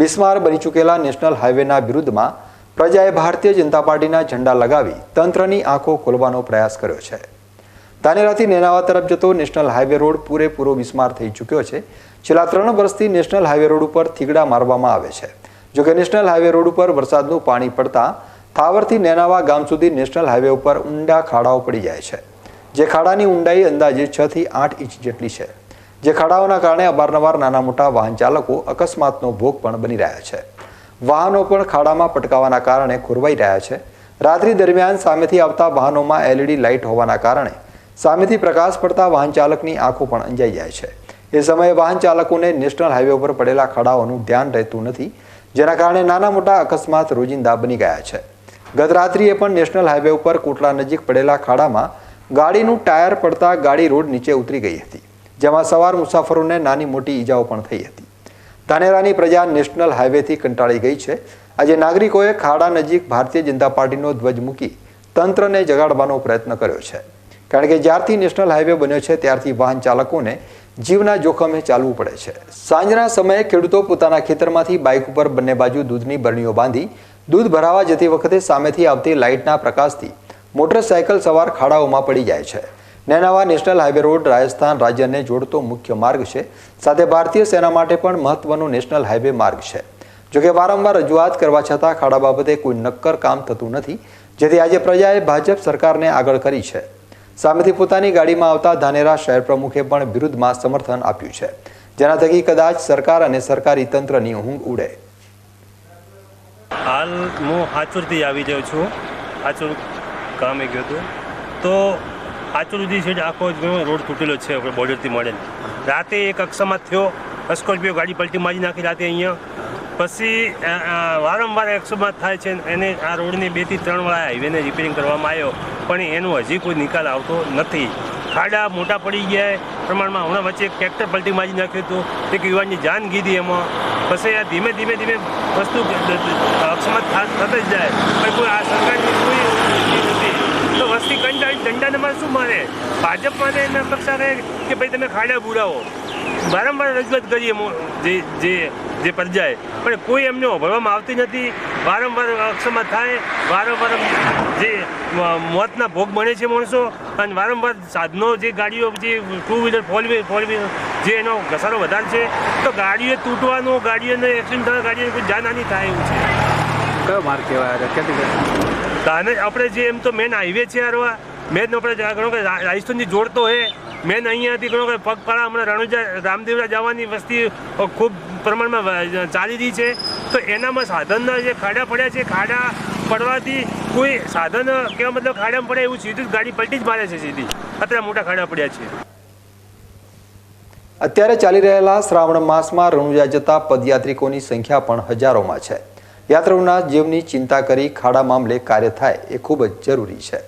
બિસ્માર બની ચૂકેલા નેશનલ હાઈવેના વિરુદ્ધમાં પ્રજાએ ભારતીય જનતા પાર્ટીના ઝંડા લગાવી તંત્રની આંખો ખોલવાનો પ્રયાસ કર્યો છે. ધાનેરાથી નેનાવા તરફ જતો નેશનલ હાઈવે રોડ પૂરેપૂરો બિસ્માર થઈ ચૂક્યો છે. છેલ્લા ત્રણ વર્ષથી નેશનલ હાઈવે રોડ ઉપર થીગડા મારવામાં આવે છે. જોકે નેશનલ હાઈવે રોડ ઉપર વરસાદનું પાણી પડતા થાવરથી નેનાવા ગામ સુધી નેશનલ હાઈવે ઉપર ઊંડા ખાડાઓ પડી જાય છે. જે ખાડાની ઊંડાઈ અંદાજે છ થી આઠ ઇંચ જેટલી છે. જે ખાડાઓના કારણે અવારનવાર નાના મોટા વાહન ચાલકો અકસ્માતનો ભોગ પણ બની રહ્યા છે. વાહનો પણ ખાડામાં પટકાવાના કારણે ખોરવાઈ રહ્યા છે. રાત્રિ દરમિયાન સામેથી આવતા વાહનોમાં એલઈડી લાઇટ હોવાના કારણે સામેથી પ્રકાશ પડતા વાહન ચાલકની આંખો પણ અંજાઈ જાય છે. એ સમયે વાહન ચાલકોને નેશનલ હાઈવે ઉપર પડેલા ખાડાઓનું ધ્યાન રહેતું નથી, જેના કારણે નાના મોટા અકસ્માત રોજિંદા બની ગયા છે. ગત રાત્રિએ પણ નેશનલ હાઈવે ઉપર કોટલા નજીક પડેલા ખાડામાં ગાડીનું ટાયર પડતા ગાડી રોડ નીચે ઉતરી ગઈ હતી. જેમાં સવાર મુસાફરોને નાની મોટી ઈજાઓ પણ થઈ હતી. ધાનેરાની પ્રજા નેશનલ હાઈવેથી કંટાળી ગઈ છે. આજે નાગરિકોએ ખાડા નજીક ભારતીય જનતા પાર્ટીનો ધ્વજ મૂકી તંત્રને જગાડવાનો પ્રયત્ન કર્યો છે. કારણ કે જ્યારથી નેશનલ હાઈવે બન્યો છે, ત્યારથી વાહન ચાલકોને જીવના જોખમે ચાલવું પડે છે. સાંજના સમયે ખેડૂતો પોતાના ખેતરમાંથી બાઇક ઉપર બંને બાજુ દૂધની બરણીઓ બાંધી દૂધ ભરાવા જતી વખતે સામેથી આવતી લાઇટના પ્રકાશથી મોટરસાયકલ સવાર ખાડાઓમાં પડી જાય છે. Nenava national highway road Rajasthan રાજ્યને જોડતો મુખ્ય માર્ગ છે. સાથે ભારતીય સેના માટે પણ મહત્વનો નેશનલ હાઈવે માર્ગ છે. જોકે વારંવાર રજૂઆત કરવા છતાં ખાડા બાબતે કોઈ નક્કર કામ થતું નથી, જેથી આજે પ્રજાએ ભાજપ સરકારને આગળ કરી છે. સામેથી પોતાની ગાડીમાં આવતા ધાનેરા શહેર પ્રમુખે પણ વિરુદ્ધમાં સમર્થન આપ્યું છે. જેના થકી કદાચ સરકાર અને સરકારી તંત્રની ઊંઘ ઉડે. હાલ હું હાચુરથી આવી જાઉં છું. હાચુર ગામે ગયો હતો. તો હાચુર સુધી છે આખો રોડ તૂટેલો છે, આપણે બોર્ડરથી મળે. રાતે એક અક્ષમાત થયો, સ્કોર્પિયો ગાડી પલટી મારી નાખી રાતે અહીંયા. પછી વારંવાર અક્ષમાત થાય છે એને આ રોડની બેથી ત્રણ વાળા હાઈવેને રિપેરિંગ કરવામાં આવ્યો. પણ એનો હજી કોઈ નિકાલ આવતો નથી. ખાડા મોટા પડી ગયા, પ્રમાણમાં હમણાં વચ્ચે એક ટ્રેક્ટર પલટી મારી નાખ્યું હતું. એક યુવાનની જાન કીધી એમાં. પછી આ ધીમે ધીમે ધીમે વસ્તુ અક્ષમત થતા જ જાય. પણ કોઈ આ સરકારની કોઈ એ નથી તો વસ્તી કંટાળી દંડાને માં શું મારે ભાજપ માને એમના અપેક્ષા રહે કે ભાઈ તમે ખાડા બુરાવો વારંવાર રજૂઆત કરીએ જે જે જે પ્રજાએ પણ કોઈ એમને ભરવામાં આવતી નથી. વારંવાર અક્ષમત થાય. વારંવાર જે મોતના ભોગ બને છે માણસો. અને વારંવાર સાધનો જે ગાડીઓ જે two wheeler four wheeler four wheeler જે એનો ઘસારો વધારે છે તો ગાડીઓ તૂટવાનું ગાડીઓને એક્સિડન્ટ થવા ગાડીઓને કોઈ જાનહાની થાય એવું છે. કયો માર્ગ કહેવાય? તાને આપણે જે એમ તો મેન હાઈવે છે આરવા મેન આપણે ગણો કે રાજસ્થાનથી જોડતો હે મેન અહીંયાથી ગણો કે પગપાળા હમણાં રણુજા રામદેવરા જવાની વસ્તી ખૂબ પ્રમાણમાં ચાલી રહી છે. તો એનામાં સાધનના જે ખાડા પડ્યા છે, ખાડા પડવાથી કોઈ સાધન કેવા મતલબ ખાડામાં પડે એવું સીધું ગાડી પલટી જ મારે છે સીધી. અત્યારે મોટા ખાડા પડ્યા છે. અત્યારે ચાલી રહેલા શ્રાવણ માસમાં રણુજા જતા પદયાત્રિકોની સંખ્યા પણ હજારોમાં છે. યાત્રાઓના જીવની ચિંતા કરી ખાડા મામલે કાર્ય થાય એ ખૂબ જ જરૂરી છે.